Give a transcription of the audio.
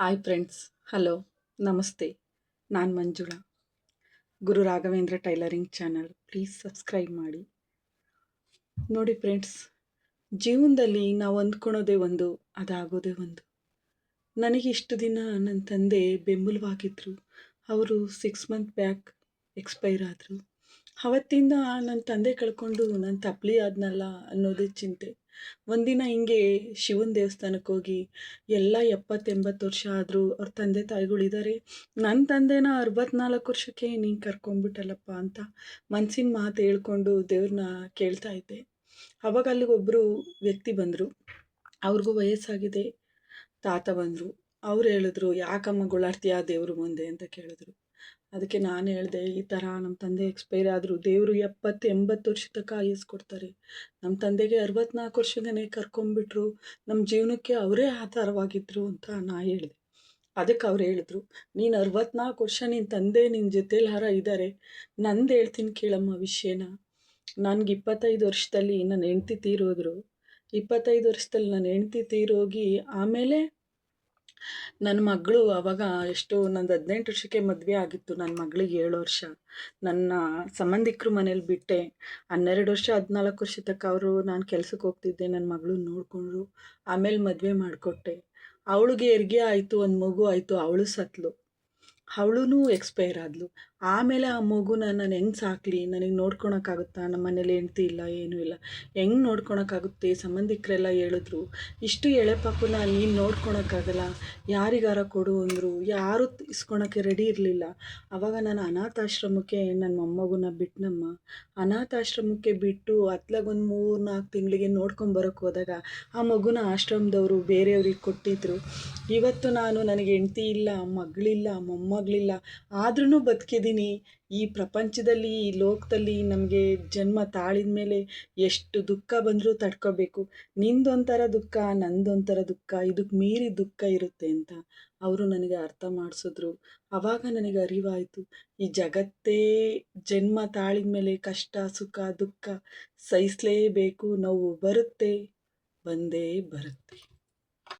Hi friends hello ನಮಸ್ತೆ ನಾನು Manjula. Guru Raghavendra tailoring channel. Please subscribe ಮಾಡಿ. ನೋಡಿ ಫ್ರೆಂಡ್ಸ್ ಜೀವನದಲ್ಲಿ ನಾವು ಅಂದ್ಕೊಳೋದೇ ಒಂದು, ಅದಾಗೋದೇ ಒಂದು. ನನಗೆ ಇಷ್ಟು ದಿನ ನನ್ನ ತಂದೆ ಬೆಂಬಲವಾಗಿದ್ದರು ಅವರು ಸಿಕ್ಸ್ ಮಂತ್ ಬ್ಯಾಕ್ ಎಕ್ಸ್ಪೈರ್ ಆದರು. ಅವತ್ತಿಂದ ನನ್ನ ತಂದೆ ಕಳ್ಕೊಂಡು ನನ್ನ ತಪ್ಪಲಿ ಆದ್ನಲ್ಲ ಅನ್ನೋದೇ ಚಿಂತೆ. ಒಂದಿನ ಹಿಂಗೆ ಶಿವನ ದೇವಸ್ಥಾನಕ್ಕೆ ಹೋಗಿ ಎಲ್ಲ ಎಪ್ಪತ್ತೆಂಬತ್ತು ವರ್ಷ ಆದರೂ ಅವ್ರ ತಂದೆ ತಾಯಿಗಳಿದ್ದಾರೆ ನನ್ನ ತಂದೆನ ಅರವತ್ನಾಲ್ಕು ವರ್ಷಕ್ಕೆ ನೀನು ಕರ್ಕೊಂಡ್ಬಿಟ್ಟಲ್ಲಪ್ಪ ಅಂತ ಮನಸ್ಸಿನ ಮಾತು ಹೇಳ್ಕೊಂಡು ದೇವ್ರನ್ನ ಕೇಳ್ತಾ ಇದ್ದೆ. ಅವಾಗ ಅಲ್ಲಿಗೆ ಒಬ್ಬರು ವ್ಯಕ್ತಿ ಬಂದರು. ಅವ್ರಿಗೂ ವಯಸ್ಸಾಗಿದೆ. ತಾತ ಬಂದರು. ಅವ್ರು ಹೇಳಿದ್ರು, ಯಾಕಮ್ಮ ಗುಳಾಡ್ತೀಯ ದೇವ್ರ ಮುಂದೆ ಅಂತ ಕೇಳಿದ್ರು. ಅದಕ್ಕೆ ನಾನು ಹೇಳಿದೆ, ಈ ಥರ ನಮ್ಮ ತಂದೆ ಎಕ್ಸ್ಪೈರ್ ಆದರು ದೇವರು ಎಪ್ಪತ್ತು ಎಂಬತ್ತು ವರ್ಷ ತನಕ ಆಯಸ್ಸು ಕೊಡ್ತಾರೆ. ನಮ್ಮ ತಂದೆಗೆ ಅರವತ್ನಾಲ್ಕು ವರ್ಷದನೇ ಕರ್ಕೊಂಬಿಟ್ರು ನಮ್ಮ ಜೀವನಕ್ಕೆ ಅವರೇ ಆಧಾರವಾಗಿದ್ದರು ಅಂತ ನಾ ಹೇಳಿದೆ. ಅದಕ್ಕೆ ಅವ್ರು ಹೇಳಿದ್ರು, ನೀನು ಅರವತ್ನಾಲ್ಕು ವರ್ಷ ನಿನ್ನ ತಂದೆ ನಿನ್ನ ಜೊತೇಲಿ ಹರ ಇದ್ದಾರೆ ನಂದು ಹೇಳ್ತೀನಿ ಕೇಳಮ್ಮ ವಿಷಯನ. ನನಗೆ ಇಪ್ಪತ್ತೈದು ವರ್ಷದಲ್ಲಿ ನನ್ನ ಹೆಂಡ್ತಿ ತೀರೋದ್ರು. ಇಪ್ಪತ್ತೈದು ವರ್ಷದಲ್ಲಿ ನನ್ನ ಹೆಂಡ್ತಿ ತೀರೋಗಿ ಆಮೇಲೆ ನನ್ನ ಮಗಳು ಅವಾಗ ಎಷ್ಟು ನಂದು ಹದಿನೆಂಟು ವರ್ಷಕ್ಕೆ ಮದುವೆ ಆಗಿತ್ತು ನನ್ನ ಮಗಳಿಗೆ ಏಳು ವರ್ಷ. ನನ್ನ ಸಂಬಂಧಿಕರು ಮನೇಲಿ ಬಿಟ್ಟೆ. ಹನ್ನೆರಡು ವರ್ಷ ಹದಿನಾಲ್ಕು ವರ್ಷ ತಕ್ಕ ಅವರು ನಾನು ಕೆಲ್ಸಕ್ಕೆ ಹೋಗ್ತಿದ್ದೆ ನನ್ನ ಮಗಳು ನೋಡಿಕೊಂಡ್ರು. ಆಮೇಲೆ ಮದುವೆ ಮಾಡಿಕೊಟ್ಟೆ. ಅವಳಿಗೆ ಹೆರಿಗೆ ಆಯಿತು, ಒಂದು ಮಗು ಆಯಿತು, ಅವಳು ಸತ್ಲು. ಅವಳೂ ಎಕ್ಸ್ಪೈರ್ ಆದಳು ಆಮೇಲೆ ಆ ಮಗುನ ನಾನು ಹೆಂಗೆ ಸಾಕಲಿ? ನನಗೆ ನೋಡ್ಕೊಳಕ್ಕಾಗುತ್ತಾ ನಮ್ಮ ಮನೇಲಿ ಹೆಂಡ್ತಿ ಇಲ್ಲ, ಏನೂ ಇಲ್ಲ. ಹೆಂಗೆ ನೋಡ್ಕೊಳಕ್ಕಾಗುತ್ತೆ ಸಂಬಂಧಿಕರೆಲ್ಲ ಹೇಳಿದ್ರು. ಇಷ್ಟು ಎಳೆ ಪಾಪುನ ನೀನು ನೋಡ್ಕೊಳಕ್ಕಾಗಲ್ಲ ಯಾರಿಗಾರ ಕೊಡು ಅಂದರು. ಯಾರೂ ಇಸ್ಕೊಳಕ್ಕೆ ರೆಡಿ ಇರಲಿಲ್ಲ. ಆವಾಗ ನಾನು ಅನಾಥಾಶ್ರಮಕ್ಕೆ ನನ್ನ ಮೊಮ್ಮಗುನ ಬಿಟ್ಟನಮ್ಮ ಅನಾಥಾಶ್ರಮಕ್ಕೆ ಬಿಟ್ಟು ಅತ್ಲಾಗ ಒಂದು ಮೂರು ನಾಲ್ಕು ತಿಂಗಳಿಗೆ ನೋಡ್ಕೊಂಬರೋಕ್ಕೆ ಹೋದಾಗ ಆ ಮಗುನ ಆಶ್ರಮದವರು ಬೇರೆಯವ್ರಿಗೆ ಕೊಟ್ಟಿದ್ರು. ಇವತ್ತು ನಾನು ನನಗೆ ಹೆಂಡ್ತಿ ಇಲ್ಲ, ಮಗಳಿಲ್ಲ, ಮೊಮ್ಮಗಳಿಲ್ಲ. ಆದ್ರೂ ಬದುಕಿದ್ದೀನಿ ಈ ಪ್ರಪಂಚದಲ್ಲಿ, ಈ ಲೋಕದಲ್ಲಿ ನಮಗೆ ಜನ್ಮ ತಾಳಿದ ಮೇಲೆ ಎಷ್ಟು ದುಃಖ ಬಂದರೂ ತಡ್ಕೋಬೇಕು. ನಿಂದೊಂಥರ ದುಃಖ, ನಂದೊಂಥರ ದುಃಖ ಇದಕ್ಕೆ ಮೀರಿ ದುಃಖ ಇರುತ್ತೆ ಅಂತ ಅವರು ನನಗೆ ಅರ್ಥ ಮಾಡಿಸಿದ್ರು. ಆವಾಗ ನನಗೆ ಅರಿವಾಯಿತು. ಈ ಜಗತ್ತೇ ಜನ್ಮ ತಾಳಿದ ಮೇಲೆ ಕಷ್ಟ, ಸುಖ, ದುಃಖ ಸಹಿಸಲೇಬೇಕು. ನೋವು ಬರುತ್ತೆ, ಬಂದೇ ಬರುತ್ತೆ.